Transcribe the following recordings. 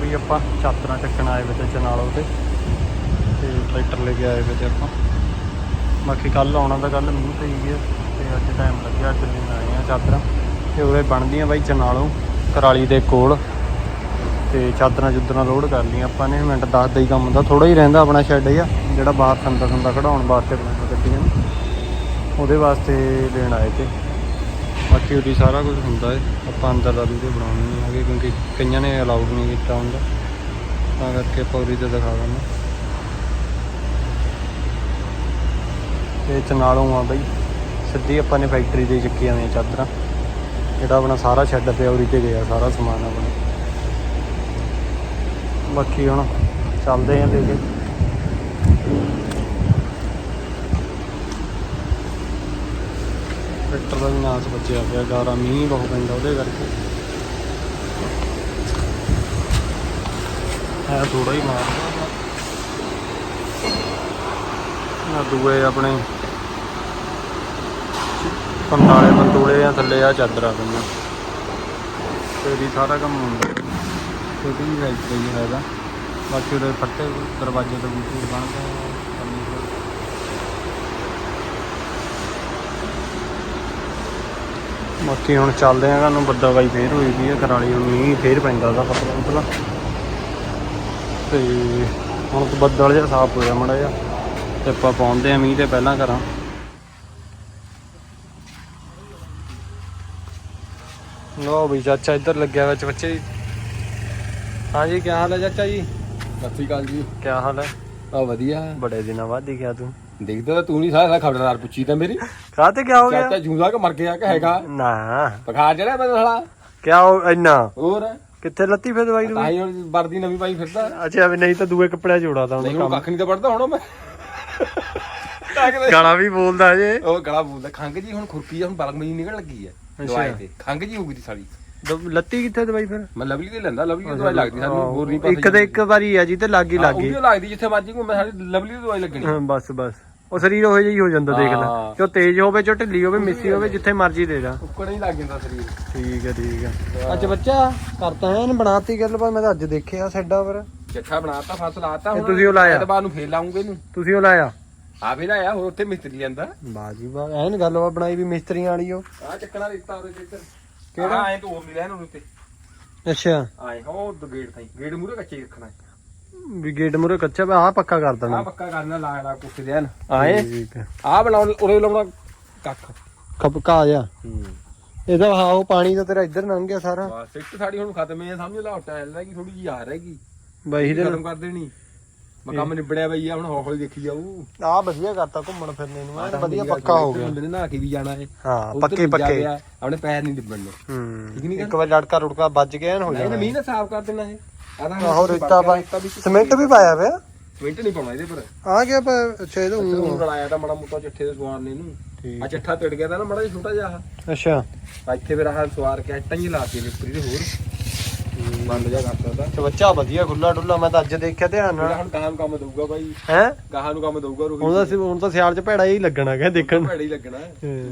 ਵੀ ਆਪਾਂ ਚਾਦਰਾਂ ਚੱਕਣ ਆਏ ਵੇ ਤੇ ਚਨਾਲੋ ਤੇ। ਤੇ ਟਰੈਕਟਰ ਲੈ ਕੇ ਆਏ ਵੇ ਤੇ ਆਪਾਂ। ਬਾਕੀ ਕੱਲ ਆਉਣਾ ਤਾਂ ਕੱਲ ਮੀਂਹ ਪਈ ਗਿਆ ਤੇ ਅੱਜ ਟਾਈਮ ਲੱਗਿਆ, ਅੱਜ ਲੈਣ ਆਏ ਆ ਚਾਦਰਾਂ। ਤੇ ਉਰੇ ਬਣਦੀਆਂ ਬਾਈ ਚਨਾਲੋ, ਕਰਾਲੀ ਦੇ ਕੋਲ। ਤੇ ਚਾਦਰਾਂ ਚੁੱਦਰਾਂ ਲੋਡ ਕਰ ਲਈਆਂ ਆਪਾਂ ਨੇ। ਮਿੰਟ 10 ਦਾ ਹੀ ਕੰਮ ਹੁੰਦਾ ਥੋੜਾ ਹੀ ਰਹਿੰਦਾ ਆਪਣਾ ਸ਼ੈੱਡ ਆ ਜਿਹੜਾ ਬਾਹਰ ਸੰਦਾ ਥੰਦਾ ਕਢਾਉਣ ਵਾਸਤੇ ਬਣਾਇਆ ਗੱਡੀਆਂ ਨੂੰ। ਉਹਦੇ ਵਾਸਤੇ ਲੈਣ ਆਏ ਤੇ। ਬਾਕੀ ਉਹਦੀ ਸਾਰਾ ਕੁਝ ਹੁੰਦਾ ਹੈ ਆਪਾਂ ਅੰਦਰ ਦਾ ਵੀਡੀਓ ਬਣਾਉਣੀ ਨਹੀਂ ਹੈਗੇ ਕਿਉਂਕਿ ਕਈਆਂ ਨੇ ਅਲਾਉਡ ਨਹੀਂ ਕੀਤਾ ਹੁੰਦਾ। ਤਾਂ ਕਰਕੇ ਆਪਾਂ ਉਹਦੀ ਤੇ ਦਿਖਾ ਦਿੰਦੇ ਇਹ ਚਨਾਲੋਂ ਆ ਬਈ, ਸਿੱਧੀ ਆਪਾਂ ਨੇ ਫੈਕਟਰੀ ਦੇ ਚੱਕੀਆਂ ਨੇ ਚਾਦਰਾਂ। ਜਿਹੜਾ ਆਪਣਾ ਸਾਰਾ ਸ਼ੈੱਡ ਪਿਆ ਉਰੀ ਤੇ ਗਿਆ ਸਾਰਾ ਸਮਾਨ ਆਪਣਾ। ਬਾਕੀ ਹੁਣ ਚੱਲਦੇ ਆਂ ਲੈ ਟਰੈਕਟਰ ਦਾ ਵੀ ਨਾਸ ਬਚਿਆ ਪਿਆ ਗਾਰਾ ਮੀਂਹ ਬਹੁਤ ਪੈਂਦਾ ਉਹਦੇ ਕਰਕੇ। ਹੈ ਥੋੜਾ ਹੀ ਮਾਰਦਾ ਨਾ ਦੂਏ ਆਪਣੇ ਪੰਤਾਲੇ ਪੰਤੂਲੇ ਆ, ਥੱਲੇ ਆ ਚਾਦਰਾਂ ਪਈਆਂ ਤੇ ਵੀ ਸਾਰਾ ਕੰਮ ਹੁੰਦਾ। ਛੋਟੀ ਜਿਹੀ ਫੈਕਟਰੀ ਹੈਗਾ। ਬਾਕੀ ਉਹਦੇ ਫੱਟੇ ਦਰਵਾਜ਼ੇ ਤੋਂ ਬੂਟੇ ਬਣਦੇ ਆ ਕੰਨੀ ਤੋਂ। ਬਾਕੀ ਹੁਣ ਚੱਲਦੇ ਆ ਨੂੰ ਬੱਦਾ ਬਾਈ ਫੇਰ ਹੋਈ ਵੀ ਹੈ ਕਰਾਲੀ ਹੁਣ ਮੀਂਹ ਫੇਰ ਪੈਂਦਾ ਦਾ ਪਤਲਾ ਪਤਲਾ। ਤੇ ਹੁਣ ਤਾਂ ਬੱਦਲ ਜਿਹਾ ਸਾਫ਼ ਹੋਇਆ ਮੜਾ ਜਿਹਾ ਤੇ ਆਪਾਂ ਪਹੁੰਚਦੇ ਆ ਮੀਂਹ ਤੇ ਪਹਿਲਾਂ ਘਰਾਂ। ਲੋ ਵੀ ਚਾਚਾ ਇੱਧਰ ਲੱਗਿਆ ਵਿੱਚ ਬੱਚੇ ਜੀ। ਹਾਂਜੀ ਕੀ ਹਾਲ ਹੈ ਚਾਚਾ ਜੀ? ਸਤਿ ਸ਼੍ਰੀ ਅਕਾਲ ਜੀ। ਕੀ ਹਾਲ ਹੈ? ਆ ਵਧੀਆ। ਬੜੇ ਦਿਨਾਂ ਬਾਅਦ ਦਿਖਿਆ ਤੂੰ। ਦੇਖਦਾ ਤਾਂ ਤੂੰ ਨਹੀਂ ਸਾਰਾ ਖਬਰਦਾਰ ਪੁੱਛੀ ਤਾਂ ਮੇਰੀ। ਕਾਹ ਤੇ ਕਿਆ ਹੋ ਗਿਆ? ਚਾਚਾ ਜੂਦਾ ਕਿ ਮਰ ਗਿਆ ਕਿ ਹੈਗਾ? ਨਾ। ਬੁਖਾਰ ਜਿਹੜਾ ਮੈਨੂੰ ਸਾਲਾ। ਕਿਆ ਹੋ ਇੰਨਾ? ਹੋਰ? ਕਿੱਥੇ ਲੱਤੀ ਫਿਰ ਦਵਾਈ ਦੂਈ ਹੁਣ ਵਰਦੀ ਨਵੀਂ ਪਾਈ ਫਿਰਦਾ। ਅੱਛਾ ਵੀ ਨਹੀਂ ਤਾਂ ਦੂਏ ਕੱਪੜਿਆਂ ਜੋੜਾ ਤਾਂ ਉਹਨੇ ਕੰਮ। ਕੱਖ ਨਹੀਂ ਤਾਂ ਪੜਦਾ ਹੁਣ ਮੈਂ। ਗਾਣਾ ਵੀ ਬੋਲਦਾ ਜੇ। ਉਹ ਗਲਾ ਬੋਲਦਾ। ਖੰਗ ਜੀ ਹੁਣ ਖੁਰਕੀ ਆ, ਹੁਣ ਬਲਗ ਮਈ ਨਿਕਲ ਲੱਗੀ ਹੈ ਦਵਾਈ ਤੇ। ਖੰਗ ਜੀ ਹੋ ਗਈ ਸਾਲੀ। ਦ- ਲੱਤੀ ਕਿੱਥੇ ਦਵਾਈ ਫਿਰ? ਮੈਂ ਲਵਲੀ ਤੇ ਲੈਂਦਾ ਲਵਲੀ ਦੀ ਦਵਾਈ ਲੱਗਦੀ ਸਾਨੂੰ ਹੋਰ ਨਹੀਂ ਇੱਕ ਤੇ ਇੱਕ ਵਾਰੀ ਆ ਜੀ ਤੇ ਲੱਗ ਹੀ ਲੱਗ ਉਹ ਲੱਗਦੀ ਜਿੱਥੇ ਮਰਜ਼ੀ ਘੁੰਮੇ ਸਾਡੀ ਲਵਲੀ ਦੀ ਦਵਾਈ ਲੱਗਣੀ। ਹਾਂ, ਬਸ ਬਸ। ਉਹ ਸਰੀਰ ਉਹੋ ਜਿਹਾ ਹੀ ਹੋ ਜਾਂਦਾ ਦੇਖ ਲੈ ਹਾਂ। ਜੋ ਤੇਜ਼ ਹੋਵੇ ਜੋ ਢਿੱਲੀ ਹੋਵੇ ਮਿੱਸੀ ਹੋਵੇ ਜਿੱਥੇ ਮਰਜ਼ੀ ਦੇ ਜਾ। ਉੱਕੜ ਹੀ ਲੱਗ ਜਾਂਦਾ ਸਰੀਰ। ਠੀਕ ਹੈ ਠੀਕ ਹੈ। ਅੱਜ ਬੱਚਾ ਕਰਤਾ ਹੈ ਬਣਾਤੀ ਗੱਲ ਪਰ ਮੈਂ ਤਾਂ ਅੱਜ ਦੇਖਿਆ ਸੈਡਾ ਪਰ। ਚੱਠਾ ਬਣਾਤਾ ਫਸਲ ਆਤਾ ਇਹ ਤੁਸੀਂ ਉਹ ਲਾਇਆ? ਐਤਵਾਰ ਨੂੰ ਫੇਰ ਲਾਉਂਗੇ ਇਹਨੂੰ। ਤੁਸੀਂ ਉਹ ਲਾਇਆ? ਆ ਵੀ ਲਾਇਆ ਹੋਰ ਉੱਥੇ ਮਿਸਤਰੀ ਜਾਂਦਾ ਬਾਜੀ ਬਾ ਐਨ ਗੱਲ ਵਾ ਬਣਾਈ ਵੀ ਮਿਸਤਰੀਆਂ ਵਾਲੀ ਉਹ। ਆ ਚੱਕਣਾ ਦਿੱਤਾ ਉਹਦੇ ਤੇ ਇੱਧਰ ਕਿਹੜਾ? ਕਿਹੜਾ ਐ ਤੋੜ ਨਹੀਂ ਲੈਣ ਉਹਨੂੰ ਤੇ ਅੱਛਾ। ਆਏ ਉਹ ਦੋ ਗੇਟ ਤਾਈ ਗੇਟ ਮੂਰੇ ਕੱਚੇ ਹੀ ਰੱਖਣਾ। ਵੀ ਗੇਟ ਮੁਰੇ ਕੱਚਾ ਵਾ ਆਹ ਪੱਕਾ ਕਰ ਆ ਦੇਣਾ ਪੱਕਾ ਕਰਨਾ ਲਾ ਲਾ ਕੁੱਤੇ ਦੇ ਹਨ ਆਏ? ਠੀਕ ਹੈ। ਆ ਬਣਾਉਣ ਉਰੇ ਲਾਉਣਾ ਕੱਖ। ਖਪ ਕਾ ਜਾ। ਹੂੰ। ਇਹਦਾ ਹਾਂ ਉਹ ਪਾਣੀ ਤਾਂ ਤੇਰਾ ਇੱਧਰ ਲੰਘ ਗਿਆ ਸਾਰਾ। ਬਸ ਇੱਕ ਸਾਡੀ ਹੁਣ ਖਤਮ ਹੈ ਸਮਝ ਲਾ ਟਾਇਲ ਰਹਿ ਗਈ ਥੋੜੀ ਜਿਹੀ ਆ ਰਹਿ ਗਈ। ਬਾਈ ਦੇ ਖਤਮ ਕਰ ਦੇਣੀ। ਮੈਂ ਕੰਮ ਨਿਬੜਿਆ ਬਈ ਆ ਹੁਣ ਹੌਲੀ ਦੇਖੀ ਜਾਊ। ਆ ਵਧੀਆ ਕਰਤਾ ਘੁੰਮਣ ਫਿਰਨੇ ਨੂੰ ਐਨ ਵਧੀਆ ਪੱਕਾ ਹੋ ਗਿਆ। ਨੇ ਨਹਾ ਕੇ ਵੀ ਜਾਣਾ ਹੈ ਹਾਂ ਪੱਕੇ ਪੱਕੇ। ਆਪਣੇ ਪੈਰ ਨਹੀਂ ਠੀਕ ਨੀ ਹੂੰ ਗੱਲ? ਇੱਕ ਵਾਰ ਲੜਕਾ ਰੁੜਕਾ ਵੱਜ ਗਿਆ ਐਨ ਹੋ ਨਹੀਂ ਜਾਣਾ। ਮੀਂਹ ਨਾ ਸਾਫ਼ ਕਰ ਦੇਣਾ ਇਹ। ਆਹੋ ਰੇਤਾ ਪਾ ਸਿਮੈਂਟ ਵੀ ਪਾਇਆ ਪਿਆ ਮਿੰਟ ਨਹੀਂ ਪਾਉਣਾ ਇਹਦੇ ਪਰ। ਆ ਗਿਆ ਪਰ ਅੱਛਾ ਇਹ ਉਹ ਰਲਾਇਆ ਤਾਂ ਮੜਾ ਮੁੱਟਾ ਚੱਠੇ ਦੇ ਸਵਾਰ ਨੇ ਇਹਨੂੰ। ਠੀਕ। ਆ ਚੱਠਾ ਟਿੜ ਗਿਆ ਤਾਂ ਨਾ ਮੜਾ ਜਿਹਾ ਛੋਟਾ ਜਿਹਾ। ਅੱਛਾ। ਇੱਥੇ ਫਿਰ ਆਹ ਸਵਾਰ ਕੇ ਟਾਂ ਹੀ ਲਾਤੀ ਨੇ ਉੱਪਰ ਇਹਦੇ ਹੋਰ। ਬੰਦ ਜਾ ਤੇ ਬੱਚਾ ਵਧੀਆ ਖੁੱਲਾ ਡੁੱਲਾ ਮੈਂ ਤਾਂ ਅੱਜ ਦੇਖਿਆ ਧਿਆਨ ਨਾਲ। ਹੁਣ ਗਾਹਾਂ ਨੂੰ ਕੰਮ ਦਊਗਾ ਬਾਈ। ਹੈ? ਗਾਹਾਂ ਨੂੰ ਕੰਮ ਦਊਗਾ ਰੋਹੀ। ਹੁਣ ਤਾਂ ਸਿ- ਹੁਣ ਤਾਂ ਸਿਆਲ ਚ ਭੈੜਾ ਹੀ ਲੱਗਣਾ ਕਿ ਦੇਖਣ ਭੈੜੀ ਲੱਗਣਾ।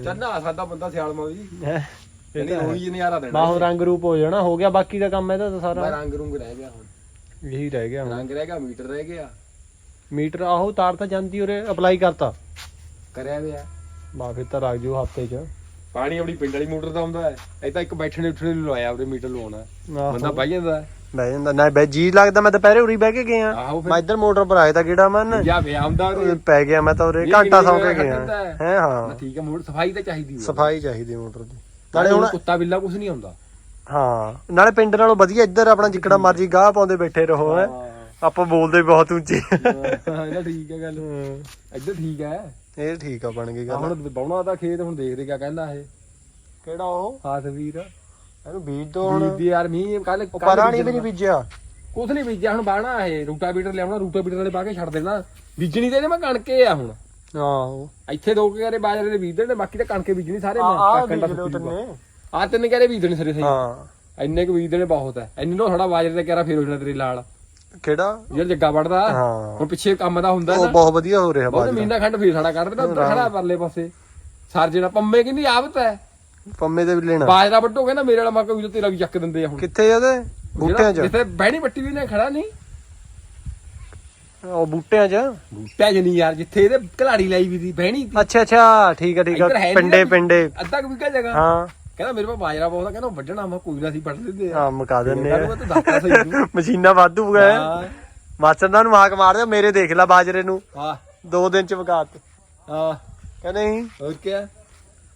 ਚੱਲ ਨਾ ਸਾਦਾ ਬੰਦਾ ਸਿਆਲ ਮਾ ਵੀ। ਹੈ? ਇਹਨੇ ਰੋਹੀ ਨਜ਼ਾਰਾ ਦੇਣਾ ਬਾਹੋ ਰੰਗ ਰੂਪ ਹੋ ਜਾਣਾ ਹੋ ਗਿਆ ਬਾਕੀ ਦਾ ਕੰਮ ਇਹਦਾ ਤਾਂ ਮੈਂ ਸਾਰਾ ਰੰਗ ਰੁੰਗ ਰਹਿ ਗਿਆ ਹੁਣ। ਇਹੀ ਰਹਿ ਗਿਆ ਹੁਣ। ਰੰਗ ਰਹਿ ਗਿਆ ਮੀਟਰ ਰਹਿ ਗਿਆ। ਮੀਟਰ ਆਹੋ ਤਾਰ ਤਾਂ ਜਾਂਦੀ ਉਰੇ ਅਪਲਾਈ ਕਰਤਾ। ਕਰਿਆ ਬਾ ਫਿਰ ਤਾਂ ਰੱਖ ਜੂ ਹਫ਼ਤੇ ਚ। ਪਾਣੀ ਆਪਣੀ ਪਿੰਡ ਵਾਲੀ ਮੋਟਰ ਦਾ ਆਉਂਦਾ ਹੈ। ਇਹ ਤਾਂ ਇੱਕ ਬੈਠਣੇ ਉੱਠਣੇ ਨੂੰ ਲਵਾਇਆ ਉਹਦੇ ਮੀਟਰ ਲਵਾਉਣਾ ਬੰਦਾ ਬਹਿ ਜਾਂਦਾ ਹੈ। ਬਹਿ ਜਾਂਦਾ। ਨਾ ਬੈ ਜੀ ਲੱਗਦਾ ਮੈਂ ਦੁਪਹਿਰੇ ਉਰੀ ਬਹਿ ਕੇ ਗਿਆ। ਆਹੋ ਫਿਰ। ਮੈਂ ਇੱਧਰ ਮੋਟਰ ਪਰ ਆਇਆ ਤਾਂ ਕਿਹੜਾ ਮਨ? ਜਾਂ ਵਿਆ ਆਉਂਦਾ ਉਹਦੇ ਪੈ ਗਿਆ ਮੈਂ ਤਾਂ ਉਰੇ ਇਹ ਘੰਟਾ ਸੌਂ ਕੇ ਵਾਰ ਗਿਆ। ਹੈ? ਹੈ ਹਾਂ। ਠੀਕ ਹੈ ਮੋਟਰ ਸਫ਼ਾਈ ਤਾਂ ਚਾਹੀਦੀ ਹੋਵੇ ਸਫ਼ਾਈ ਚਾਹੀਦੀ ਮੋਟਰ ਦੀ। ਨਾਲੇ ਹੁਣ ਕੁੱਤਾ ਬਿੱਲਾ ਕੁਝ ਨਹੀਂ ਆਉਂਦਾ। ਹਾਂ। ਨਾਲੇ ਪਿੰਡ ਨਾਲੋਂ ਵਧੀਆ ਇੱਧਰ ਆਪਣਾ ਜਿੱਕੜਾ ਮਰਜ਼ੀ ਗਾਹ ਪਾਉਂਦੇ ਬੈਠੇ ਰਹੋ ਹੈ। ਆਪਾਂ ਬੋਲਦੇ ਬਹੁਤ ਉੱਚੀ। ਇਹਦਾ ਠੀਕ ਹੈ ਗੱਲ। ਇੱਧਰ ਠੀਕ ਹੈ। ਇਹ ਠੀਕ ਆ ਬਣ ਗਈ ਗੱਲ। ਹੁਣ ਬਾਉਣਾ ਦਾ ਖੇਤ ਹੁਣ ਦੇਖਦੇ ਕਿਆ ਕਹਿੰਦਾ ਇਹ। ਕਿਹੜਾ ਉਹ? ਹਾਥ ਵੀਰ। ਇਹਨੂੰ ਬੀਜ ਦੋ ਹੁਣ। ਬੀਜਦੇ ਯਾਰ ਮੀਂਹ ਕੱਲ ਪਰਾਣੀ ਵੀ ਨਹੀਂ ਬੀਜਿਆ। ਕੁਛ ਨਹੀਂ ਬੀਜਿਆ ਹੁਣ ਬਾਣਾ ਇਹ ਰੂਟਾ ਬੀਟਰ ਲਿਆਉਣਾ ਰੂਟਾ ਬੀਟਰ ਵਾਲੇ ਪਾ ਕੇ ਛੱਡ ਦੇਣਾ। ਬੀਜਣੀ ਤੇ ਇਹਦੇ ਮੈਂ ਕਣਕੇ ਆ ਹੁਣ। ਆਹੋ। ਇੱਥੇ ਦੋ ਕਿਆਰੇ ਬਾਜਰੇ ਦੇ ਬੀਜਦੇ ਨੇ ਬਾਕੀ ਤਾਂ ਕਣਕੇ ਬੀਜਣੀ ਸਾਰੇ ਆ ਆ ਬੀਜ ਲਓ ਤੰਨੇ। ਆ ਤਿੰਨ ਕਿਆਰੇ ਬੀਜਣੇ ਸਾਰੇ ਸਹੀ। ਹਾਂ। ਇੰਨੇ ਕੁ ਬੀਜਣੇ ਬਹੁਤ ਹੈ ਇੰਨੇ ਨੂੰ ਥੋੜਾ ਬਾਜਰੇ ਦਾ ਕਿਆਰਾ ਫੇਰ ਹੋ ਜਾਣਾ ਤੇਰੇ ਲਾਲ। ਕਿਹੜਾ? ਜਿਹੜਾ ਜੱਗਾ ਵੜਦਾ ਹਾਂ। ਹੁਣ ਪਿੱਛੇ ਕੰਮ ਦਾ ਹੁੰਦਾ ਉਹ ਨਾ। ਬਹੁਤ ਵਧੀਆ ਹੋ ਰਿਹਾ ਬਹੁਤ ਬਾਜਰਾ। ਮਹੀਨਾ ਖੰਡ ਫੇਰ ਸਾਡਾ ਕੱਢ ਦੇਣਾ ਉੱਧਰ ਖੜਾ ਪਰਲੇ ਪਾਸੇ। ਸਰਜੇ ਨਾਲ ਪੰਮੇ ਕਹਿੰਦੀ ਆਵਤ ਹੈ। ਪੰਮੇ ਤੇ ਵੀ ਲੈਣਾ। ਬਾਜਰਾ ਵੱਢੋਗੇ ਨਾ ਮੇਰੇ ਵਾਲਾ ਮੱਕ ਵੀ ਤੇਰਾ ਵੀ ਚੱਕ ਦਿੰਦੇ ਆ ਹੁਣ। ਕਿੱਥੇ ਆ ਉਹਦੇ? ਬੂਟਿਆਂ 'ਚ? ਜਿੱਥੇ ਬਹਿਣੀ ਪੱਟੀ ਵੀ ਨੇ ਖੜਾ ਨਹੀਂ। ਉਹ ਬੂਟਿਆਂ 'ਚ? ਬੂਟਿਆਂ 'ਚ ਨਹੀਂ ਯਾਰ ਜਿੱਥੇ ਇਹਦੇ ਘਲਾੜੀ ਲਾਈ ਵੀ ਦੀ ਬਹਿਣੀ। ਅੱਛਾ ਅੱਛਾ ਠੀਕ ਆ ਠੀਕ ਆ। ਇੱਧਰ ਹੈ ਨੀ ਪਿੰਡੇ ਨਾ। ਪਿੰਡੇ। ਅੱਧਾ ਕੁ ਵਿਕਾ ਜਗ੍ਹਾ। ਹਾਂ। ਕਹਿੰਦਾ ਮੇਰੇ ਪਾ ਬਾਜਰਾ ਬਹੁਤ ਆ ਕਹਿੰਦਾ ਵੱਢਣਾ ਮੈਂ ਕੋਈ ਨਾ ਸੀ ਵੱਢ ਲੈਂਦੇ ਆ। ਮੁਕਾ ਦਿੰਨੇ ਆ। ਮੈਂ ਤਾਂ ਸਹੀ ਤੂੰ। ਮਸ਼ੀਨਾਂ ਵਾਧੂ ਗਏ ਹਾਂ। ਮਾਸਟਰ ਨੂੰ ਹਾਕ ਮਾਰ ਦਿਓ ਮੇਰੇ ਦੇਖ ਲੈ ਬਾਜਰੇ ਨੂੰ। ਹਾਂ। ਦੋ ਦਿਨ ਚ ਤੇ ਹਾਂ। ਕਹਿੰਦੇ ਨਹੀਂ? ਹੋਰ ਕੀ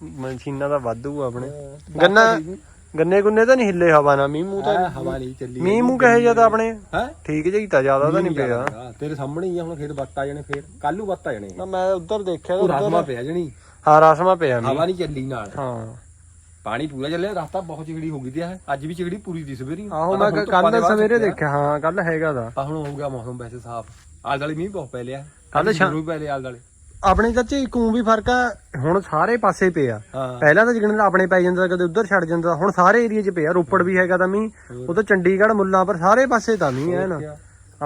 ਮਸ਼ੀਨਾਂ ਦਾ ਵਾਧੂ ਆ ਆਪਣੇ। ਗੰਨਾ ਗੰਨੇ ਗੁੰਨੇ ਤਾਂ ਨਹੀਂ ਹਿੱਲੇ ਹਵਾ ਨਾਲ ਮੀਂਹ ਮੂੰਹ ਤਾਂ ਹਵਾ ਨਹੀਂ ਚੱਲੀ। ਮੀਂਹ ਮੂੰਹ ਕਹੇ ਜ਼ਿਆਦਾ ਆਪਣੇ? ਹੈ? ਠੀਕ ਜਿਹੀ ਤਾਂ ਜ਼ਿਆਦਾ ਤਾਂ ਨਹੀਂ ਪਿਆ। ਤੇਰੇ ਸਾਹਮਣੇ ਹੀ ਆ ਹੁਣ ਖੇਤ ਬੱਤ ਆ ਜਾਣੇ ਫੇਰ। ਕੱਲ ਨੂੰ ਬੱਤ ਆ ਜਾਣੇ। ਨਾ ਮੈਂ ਉੱਧਰ ਦੇਖਿਆ ਉਹ ਤਾਂ ਰਾਸਮਾ ਪਿਆ ਜਣੀ। ਹਾਂ ਰਸਮਾ ਪਿਆ ਮੀਂਹ। ਹਵਾ ਨਹੀਂ ਚੱਲੀ ਨਾਲ। ਹਾਂ। ਪਾਣੀ ਪੂਰਾ ਚੱਲਿਆ ਰਸਤਾ ਬਹੁਤ ਚਿਗੜੀ ਹੋ ਗਈ ਤੇ ਹੈ ਅੱਜ ਵੀ ਚਿਗੜੀ ਪੂਰੀ ਦੀ ਸਵੇਰੀ। ਆਹੋ ਮੈਂ ਕੱਲ ਸਵੇਰੇ ਦੇਖਿਆ ਹਾਂ ਕੱਲ ਹੈਗਾ ਦਾ। ਆ ਹੁਣ ਹੋਊਗਾ ਮੌਸਮ ਵੈਸੇ ਸਾਫ਼। ਆਲ ਦਾਲੇ ਮੀਂਹ ਬਹੁਤ ਪੈ ਲਿਆ। ਕੱਲ੍ਹ ਸ਼ਾਮ- ਪੈ ਲਿਆ ਆਲ ਦਾਲੇ ਆਪਣੇ ਚਾਚੇ ਊਂ ਵੀ ਫ਼ਰਕ ਆ ਹੁਣ ਸਾਰੇ ਪਾਸੇ ਪਿਆ। ਹਾਂ। ਪਹਿਲਾਂ ਤਾਂ ਜਿਗਣ ਆਪਣੇ ਪੈ ਜਾਂਦਾ ਕਦੇ ਉੱਧਰ ਛੱਡ ਜਾਂਦਾ ਹੁਣ ਸਾਰੇ ਏਰੀਆ 'ਚ ਪਿਆ। ਰੋਪੜ ਵੀ ਹੈਗਾ ਤਾਂ ਮੀਂਹ ਉਹ ਤਾਂ ਚੰਡੀਗੜ੍ਹ ਮੁੱਲਾਂ ਪਰ ਸਾਰੇ ਪਾਸੇ ਤਾਂ ਮੀਂਹ ਹੈ ਨਾ।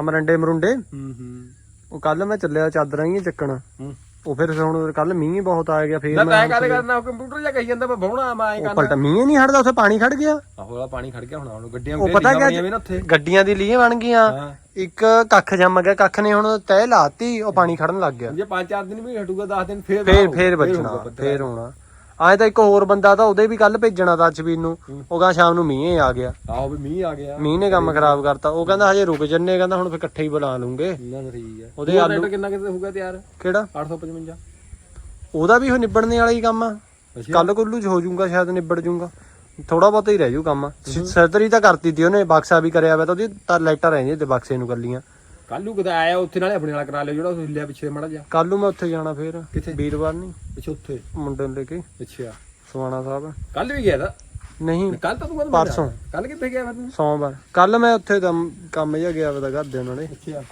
ਅਮਰੰਡੇ ਮਰੁੰਡੇ। ਹੂੰ ਹੂੰ। ਉਹ ਕੱਲ ਮੈਂ ਚੱਲਿਆ ਚਾਦਰਾਂ ਹੀ ਚੱਕਣ। ਹੂੰ। ਉਹ ਫਿਰ ਹੁਣ ਕੱਲ ਮੀਂਹ ਬਹੁਤ ਆ ਗਿਆ ਫੇਰ ਮੈਂ ਕਾਹਦੇ ਕਰਨਾ ਕੰਪਿਊਟਰ ਜਾਂ ਕਹੀ ਜਾਂਦਾ ਮੈਂ ਬਹੁਣਾ ਮੈਂ ਐਂ ਉਹ ਕਰਨਾ। ਪਲਟਾ ਮੀਂਹ ਨਹੀਂ ਹਟਦਾ ਉੱਥੇ ਪਾਣੀ ਖੜ ਗਿਆ। ਆਹੋ ਵਾਲਾ ਪਾਣੀ ਖੜ ਗਿਆ ਹੁਣ ਹੁਣ ਗੱਡੀਆਂ ਉਹ ਪਤਾ ਕਿਆ ਵੀ ਨਾ ਉੱਥੇ। ਗੱਡੀਆਂ ਦੀ ਲੀਹ ਬਣ ਗਈਆਂ। ਹਾਂ। ਇੱਕ ਕੱਖ ਜੰਮ ਗਿਆ ਕੱਖ ਨੇ ਹੁਣ ਤਹਿ ਲਾਤੀ ਉਹ ਪਾਣੀ ਖੜਨ ਲੱਗ ਗਿਆ। ਜੇ ਪੰਜ ਚਾਰ ਦਿਨ ਵੀ ਹਟੂਗਾ 10 ਦਿਨ ਫੇਰ ਫੇਰ ਫੇਰ ਬਚਣਾ ਫੇਰ ਹੋਣਾ। ਆਏ ਤਾਂ ਇੱਕ ਹੋਰ ਬੰਦਾ ਤਾਂ ਉਹਦੇ ਵੀ ਕੱਲ ਭੇਜਣਾ ਤਾਂ ਅਚਵੀਰ ਨੂੰ। ਉਹ ਕਹਿੰਦਾ ਸ਼ਾਮ ਨੂੰ ਮੀਂਹ ਹੀ ਆ ਗਿਆ। ਆਹੋ ਵੀ ਮੀਂਹ ਆ ਗਿਆ। ਮੀਂਹ ਨੇ ਕੰਮ ਖਰਾਬ ਕਰਤਾ। ਉਹ ਕਹਿੰਦਾ ਹਜੇ ਰੁਕ ਜੰਨੇ ਕਹਿੰਦਾ ਹੁਣ ਫੇਰ ਇਕੱਠੇ ਹੀ ਬੁਲਾ ਲੂੰਗੇ। ਨਾ ਨਾ ਠੀਕ ਹੈ ਉਹਦੇ ਆਲੂ- ਰੇਟ ਕਿੰਨਾ ਕਿਤੇ ਹੋਊਗਾ ਤਿਆਰ? ਕਿਹੜਾ? 855 ਉਹਦਾ ਵੀ ਉਹ ਨਿਬੜਨੇ ਵਾਲਾ ਹੀ ਕੰਮ ਆ। ਕੱਲ ਕੁੱਲੂ ਚ ਹੋ ਜਾਊਗਾ ਸ਼ਾਇਦ ਨਿਬੜ ਜਾਊਗਾ। ਥੋੜਾ ਬਹੁਤਾ ਹੀ ਰਹਿ ਜੂ ਕੰਮ। ਸਰਜਰੀ ਤਾਂ ਕਰਤੀ ਤੀ ਉਹਨੇ ਬਕਸਾ ਵੀ ਕਰਿਆ ਵਾ ਤਾਂ ਉਹਦੀ ਤਾਂ ਲਾਈਟਾਂ ਰਹਿੰਦੀਆਂ ਤੇ ਬਕਸੇ ਨੂੰ ਕੱਲੀਆਂ। ਕੱਲ ਕਿਤੇ ਆਇਆ ਉੱਥੇ ਨਾਲੇ ਆਪਣੇ ਨਾਲ ਕਰਾ ਲਿਓ ਜਿਹੜਾ ਉਹ ਹਿੱਲਿਆ ਪਿੱਛੇ ਮੜਾ ਜਾ ਕੱਲ ਨੂੰ ਮੈਂ ਉੱਥੇ ਜਾਣਾ ਫੇਰ ਕਿੱਥੇ? ਵੀਰਵਾਰ ਨਹੀਂ ਪਿੱਛੇ ਉੱਥੇ। ਮੁੰਡੇ ਨੂੰ ਲੈ ਕੇ। ਅੱਛਾ। ਸਵਾਣਾ ਸਾਹਿਬ। ਕੱਲ ਵੀ ਗਿਆ ਤਾਂ? ਨਹੀਂ। ਕੱਲ ਤਾਂ ਤੂੰ ਕਹਿੰਦਾ ਪਰਸੋਂ। ਕੱਲ ਕਿੱਥੇ ਗਿਆ ਫਿਰ ਤੂੰ? ਸੋਮਵਾਰ। ਕੱਲ ਮੈਂ ਉੱਥੇ ਕੰਮ ਜਿਹਾ ਗਿਆ ਵਾ ਤਾਂ ਘਰ ਦੇ ਉਹਨਾਂ ਨੇ ਅੱਛਾ।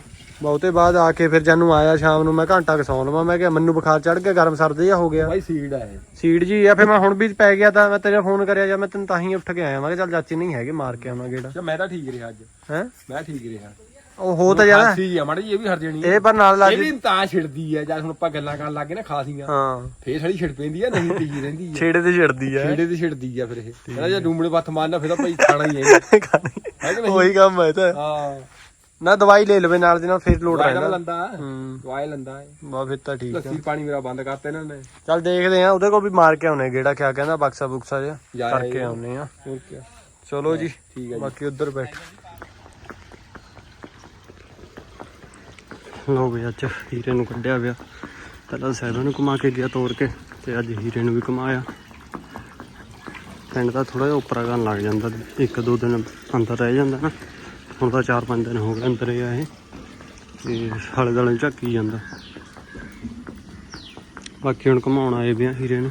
ਬਹੁਤੇ ਬਾਅਦ ਆ ਕੇ ਫਿਰ ਜਾਨੂੰ ਆਇਆ ਸ਼ਾਮ ਨੂੰ ਮੈਂ ਘੰਟਾ ਕੁ ਸੌਂ ਲਵਾਂ ਮੈਂ ਕਿਹਾ ਮੈਨੂੰ ਬੁਖਾਰ ਚੜ ਗਿਆ ਗਰਮ ਸਰਦ ਜਿਹਾ ਹੋ ਗਿਆ। ਭਾਈ ਸੀਡ ਆ ਇਹ। ਸੀਡ ਜੀ ਆ ਫਿਰ ਮੈਂ ਹੁਣ ਵੀ ਪੈ ਗਿਆ ਤਾਂ ਮੈਂ ਤੇਰਾ ਫੋਨ ਕਰਿਆ ਜਾਂ ਮੈਂ ਤੈਨੂੰ ਤਾਂ ਹੀ ਉੱਠ ਕੇ ਆਇਆ ਮੈਂ ਕਿਹਾ ਚੱਲ ਚਾਚੀ ਨਹੀਂ ਹੈਗੇ ਮਾਰ ਕੇ ਆਵਾਂ ਗੇੜਾ। ਅੱਛਾ ਮੈਂ ਤਾਂ ਠੀਕ ਰਿਹਾ ਅੱਜ। ਹੈ? ਮੈਂ ਠੀਕ ਰਿਹਾ। ਉਹ ਹੋ ਤਾਂ ਜਾਣਾ। ਖਾਂਸੀ ਆ ਮਾੜੀ ਜਿਹੀ ਇਹ ਵੀ ਹਟ ਜਾਣੀ ਇਹ ਪਰ ਨਾਲ ਲੱਗ ਇਹ ਵੀ ਤਾਂ ਛਿੜਦੀ ਆ ਜਦ ਹੁਣ ਆਪਾਂ ਗੱਲਾਂ ਕਰਨ ਲੱਗੇ ਨਾ ਖਾਸੀਆਂ। ਹਾਂ। ਫੇਰ ਸਾਡੀ ਛਿੜ ਪੈਂਦੀ ਆ ਨਹੀਂ ਪਈ ਰਹਿੰਦੀ ਆ। ਛੇੜੇ ਤੇ ਛਿੜਦੀ ਆ। ਛੇੜੇ ਤੇ ਛਿੜਦੀ ਆ ਫਿਰ ਇਹ। ਕਹਿੰਦਾ ਜੇ ਡੂਮੜੇ ਬੱਥ ਮਾਰਨਾ ਫਿਰ ਤਾਂ ਭਾਈ ਖਾਣਾ ਹੀ ਹੈ ਉਹੀ ਕੰਮ ਹੈ ਤਾਂ। ਹਾਂ। ਨਾ ਦਵਾਈ ਲੈ ਲਵੇ ਨਾਲ ਦੇ ਨਾਲ ਫਿਰ ਲੋਡ ਦਵਾਈ ਰਹਿੰਦਾ ਲੰਦਾ। ਹੂੰ। ਦਵਾਈ ਲੰਦਾ ਹੈ ਬਾ ਫਿਰ ਤਾਂ ਠੀਕ ਆ। ਲੱਸੀ ਪਾਣੀ ਮੇਰਾ ਬੰਦ ਕਰਤਾ ਇਹਨਾਂ ਨੇ। ਚੱਲ ਦੇਖਦੇ ਆ ਉਹਦੇ ਕੋਲ ਵੀ ਮਾਰ ਕੇ ਆਉਨੇ ਗੇੜਾ ਕਿਆ ਕਹਿੰਦਾ ਬਕਸਾ ਬੁਕਸਾ ਜਿਹਾ ਜਾ ਕਰਕੇ। ਆਉਨੇ ਆ। ਹੋਰ ਕੀ ਚਲੋ ਜੀ ਠੀਕ ਹੈ ਜੀ। ਬਾਕੀ ਉੱਧਰ ਬੈਠ। ਲੋ ਵੀ ਅੱਜ, ਹੀਰੇ ਨੂੰ ਕੱਢਿਆ ਗਿਆ ਪਹਿਲਾਂ ਸਹਿਬਾ ਨੂੰ ਘੁਮਾ ਕੇ ਗਿਆ ਤੋੜ ਕੇ, ਤੇ ਅੱਜ ਹੀਰੇ ਨੂੰ ਵੀ ਘੁਮਾਇਆ। ਪਿੰਡ ਦਾ ਥੋੜਾ ਜਿਹਾ ਉੱਪਰ ਕਰਨ ਲੱਗ ਜਾਂਦਾ, ਇੱਕ ਦੋ ਦਿਨ ਅੰਦਰ ਰਹਿ ਜਾਂਦਾ ਨਾ। ਹੁਣ ਤਾਂ ਚਾਰ ਪੰਜ ਦਿਨ ਹੋ ਗਏ ਅੰਦਰ ਹੀ ਆ ਇਹ ਤੇ ਹਾਲੇ ਦਾਲੇ ਝੱਕੀ ਜਾਂਦਾ। ਬਾਕੀ ਹੁਣ ਘੁਮਾਉਣ ਆਏ ਵੀ ਆ ਹੀਰੇ ਨੂੰ।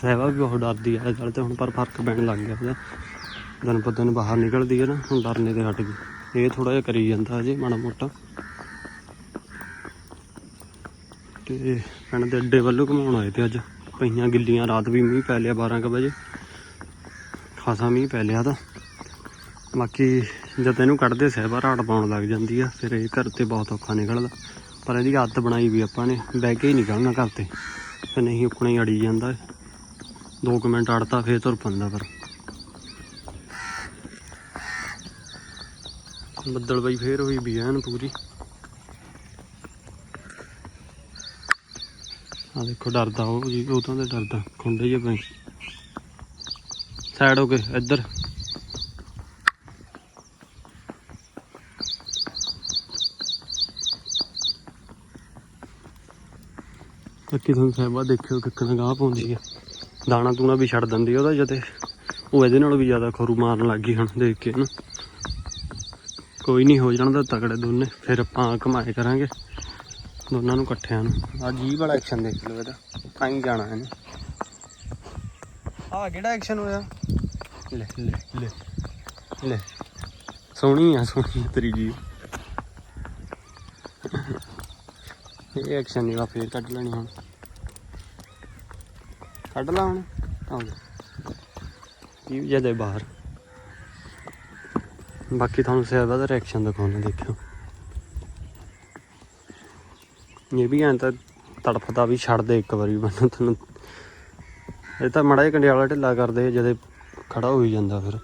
ਸਹਿਬਾ ਵੀ ਬਹੁਤ ਡਰਦੀ ਆ ਗੱਲ ਤੇ ਹੁਣ, ਪਰ ਫ਼ਰਕ ਪੈਣ ਲੱਗ ਗਿਆ ਉਹਦਾ। ਦਿਨ ਪਰ ਦਿਨ ਬਾਹਰ ਨਿਕਲਦੀ ਹੈ ਨਾ, ਹੁਣ ਡਰਨੇ ਤੇ ਹਟ ਗਈ। ਇਹ ਥੋੜਾ ਜਿਹਾ ਕਰੀ ਜਾਂਦਾ ਅਜੇ ਮਾੜਾ ਮੋਟਾ। ਤੇ ਪਿੰਡ ਦੇ ਅੱਡੇ ਵੱਲੋਂ ਘਮਾਉਣ ਆਏ ਤੇ ਅੱਜ। ਪਈਆਂ ਗਿੱਲੀਆਂ, ਰਾਤ ਵੀ ਮੀਂਹ ਪੈ ਲਿਆ 12 ਕੁ ਵਜੇ। ਖਾਸਾ ਮੀਂਹ ਪੈ ਲਿਆ ਤਾਂ। ਬਾਕੀ ਜਦ ਇਹਨੂੰ ਕੱਢਦੇ ਸਹਿਬਾ ਰਾੜ ਪਾਉਣ ਲੱਗ ਜਾਂਦੀ ਆ, ਫਿਰ ਇਹ ਘਰ ਤੇ ਬਹੁਤ ਔਖਾ ਨਿਕਲਦਾ। ਪਰ ਇਹਦੀ ਆਦਤ ਬਣਾਈ ਵੀ ਆਪਾਂ ਨੇ, ਬਹਿ ਕੇ ਹੀ ਨਿਕਲਣਾ ਘਰ ਤੇ। ਤੇ ਨਹੀਂ ਉੱਕਣਾ ਹੀ ਅੜੀ ਜਾਂਦਾ। ਇਹ। ਦੋ ਕੁ ਮਿੰਟ ਅੜਤਾ, ਫੇਰ ਤੁਰ ਪੰਦਾ ਪਰ। ਬੱਦਲ ਬਈ ਫੇਰ ਹੋਈ ਵੀ ਐਨ ਪੂਰੀ। ਆ ਦੇਖੋ, ਡਰਦਾ ਉਹ ਜੀ, ਉਹ ਤਾਂ ਡਰਦਾ, ਖੁੰਡੇ ਜੇ ਪਈ ਸਾਈਡ ਹੋ ਕੇ, ਇੱਧਰ। ਅੱਕੀ ਤੁਹਾਨੂੰ ਸਾਹਿਬਾ ਦੇਖਿਓ ਕਿੱਕਣਾ ਗਾਹ ਪਾਉਂਦੀ ਆ। ਦਾਣਾ ਤੂਣਾ ਵੀ ਛੱਡ ਦਿੰਦੀ ਉਹਦਾ, ਜਦੇ ਉਹ ਇਹਦੇ ਨਾਲੋਂ ਵੀ ਜ਼ਿਆਦਾ ਖਰੂ ਮਾਰਨ ਲੱਗ ਗਈ ਹੁਣ, ਦੇਖ ਕੇ ਇਹਨੂੰ ਕੋਈ ਨਹੀਂ, ਹੋ ਜਾਣਾ ਤਾਂ ਤਕੜੇ ਦੋਨੇ। ਫਿਰ ਆਪਾਂ ਕਮਾਏ ਕਰਾਂਗੇ, ਦੋਨਾਂ ਨੂੰ ਇਕੱਠਿਆਂ ਨੂੰ। ਆ ਜੀ ਵਾਲਾ ਐਕਸ਼ਨ ਦੇਖ ਲਓ ਇਹਦਾ। ਤਾਂ ਹੀ ਜਾਣਾ ਇਹਨੇ। ਆ ਕਿਹੜਾ ਐਕਸ਼ਨ ਹੋਇਆ? ਲੈ ਲੈ ਲੈ ਲੈ। ਸੋਹਣੀ ਆ, ਸੋਹਣੀ ਤੇਰੀ ਜੀ ਇਹ ਐਕਸ਼ਨ ਨਹੀਂ ਵਾ ਫੇਰ ਕੱਢ ਲੈਣੀ ਹੁਣ। ਕੱਢ ਲਾ ਹੁਣ। ਆਹ ਕੀ ਜਦੇ ਬਾਹਰ। ਬਾਕੀ ਤੁਹਾਨੂੰ ਸਹਿਬਾ ਦਾ ਰਿਐਕਸ਼ਨ ਦਿਖਾਉਣਾ ਦੇਖਿਓ। ਇਹ ਵੀ ਐਂ ਤਾਂ ਤੜਫਦਾ ਵੀ ਛੱਡ ਦੇ ਇੱਕ ਵਾਰੀ ਮੈਨੂੰ ਤੁਹਾਨੂੰ। ਇਹ ਤਾਂ ਮੜਾ ਜਿਹਾ ਕੰਡਿਆਲਾ ਢਿੱਲਾ ਕਰਦੇ ਜਦੇ ਖੜਾ ਹੋਈ ਜਾਂਦਾ ਫਿਰ।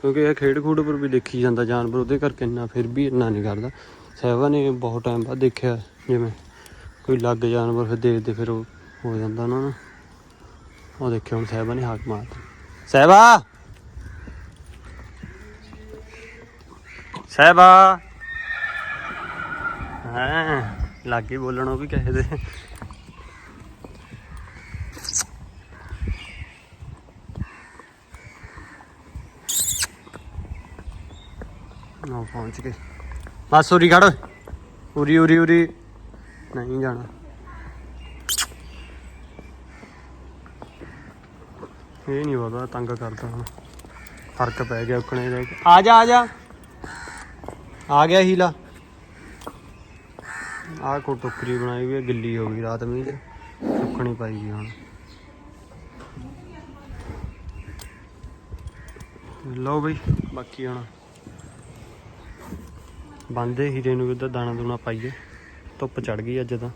ਕਿਉਂਕਿ ਇਹ ਖੇਡ ਖੂਡ ਪਰ ਵੀ ਦੇਖੀ ਜਾਂਦਾ ਜਾਨਵਰ, ਉਹਦੇ ਕਰਕੇ ਇੰਨਾ ਫਿਰ ਵੀ ਇੰਨਾ ਨਹੀਂ ਕਰਦਾ। ਸਹਿਬਾ ਨੇ ਬਹੁਤ ਟਾਈਮ ਬਾਅਦ ਦੇਖਿਆ, ਜਿਵੇਂ ਕੋਈ ਲੱਗ ਜਾਨਵਰ ਫਿਰ ਦੇਖਦੇ ਫਿਰ ਉਹ ਹੋ ਜਾਂਦਾ ਨਾ। ਉਹ ਦੇਖਿਓ ਹੁਣ ਸਹਿਬਾ ਨੇ ਹਾਕ ਮਾਰਤਾ। ਸਹਿਬਾ! ਸਹਿਬਾ! ਹਾਂ, ਲੱਗੇ ਬੋਲਣ ਵੀ ਕਹੇ ਦੇ। ਨਾ ਪਹੁੰਚ ਗਏ। ਬਸ ਉਰੀ ਖੜ ਉਰੀ ਉਰੀ ਉਰੀ। ਨਹੀਂ ਜਾਣਾ। ਇਹ ਨਹੀਂ ਪਤਾ ਤੰਗ ਕਰਦਾ ਹੁਣ। ਫ਼ਰਕ ਪੈ ਗਿਆ ਉਕਣੇ ਦਾ। ਆ ਜਾ ਆ ਜਾ। ਆ ਗਿਆ ਹੀਲਾ। ਆਹ ਕੋ ਟੋਕਰੀ ਬਣਾਈ ਵੀ ਹੈ, ਗਿੱਲੀ ਹੋ ਗਈ ਰਾਤ ਮੀਂਹ ਸੁੱਕਣੀ ਪਾਈ ਗਈ ਹੁਣ। ਲਓ ਬਈ ਬਾਕੀ ਹੁਣ ਬੰਦੇ ਹੀਰੇ ਨੂੰ ਵੀ ਦਾਣਾ ਦੂਣਾ ਪਾਈਏ। ਧੁੱਪ ਚੜ ਗਈ ਅੱਜ ਤਾਂ।